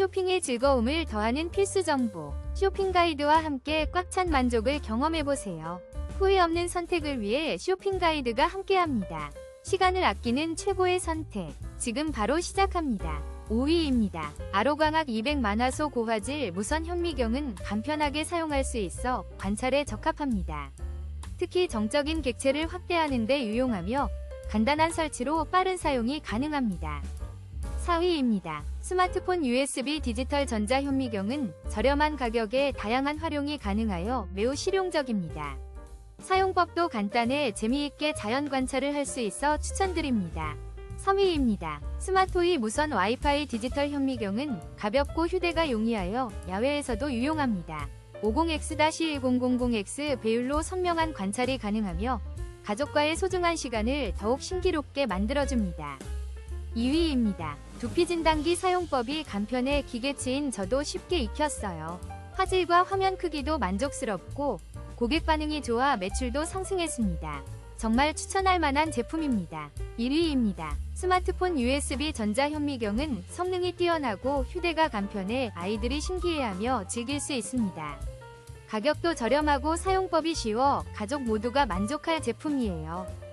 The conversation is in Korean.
쇼핑의 즐거움을 더하는 필수 정보. 쇼핑 가이드와 함께 꽉 찬 만족을 경험해보세요. 후회 없는 선택을 위해 쇼핑 가이드가 함께합니다. 시간을 아끼는 최고의 선택. 지금 바로 시작합니다. 5위입니다. 아로광학 200만화소 고화질 무선 현미경은 간편하게 사용할 수 있어 관찰에 적합합니다. 특히 정적인 객체를 확대하는 데 유용하며 간단한 설치로 빠른 사용이 가능합니다. 4위입니다. 스마트폰 USB 디지털 전자 현미경은 저렴한 가격에 다양한 활용이 가능하여 매우 실용적입니다. 사용법도 간단해 재미있게 자연 관찰을 할 수 있어 추천드립니다. 3위입니다. 스마토이 무선 와이파이 디지털 현미경은 가볍고 휴대가 용이하여 야외에서도 유용합니다. 50X-1000X 배율로 선명한 관찰이 가능하며 가족과의 소중한 시간을 더욱 신기롭게 만들어줍니다. 2위입니다. 두피 진단기 사용법이 간편해 기계치인 저도 쉽게 익혔어요. 화질과 화면 크기도 만족스럽고 고객 반응이 좋아 매출도 상승했습니다. 정말 추천할 만한 제품입니다. 1위입니다. 스마트폰 USB 전자현미경은 성능이 뛰어나고 휴대가 간편해 아이들이 신기해하며 즐길 수 있습니다. 가격도 저렴하고 사용법이 쉬워 가족 모두가 만족할 제품이에요.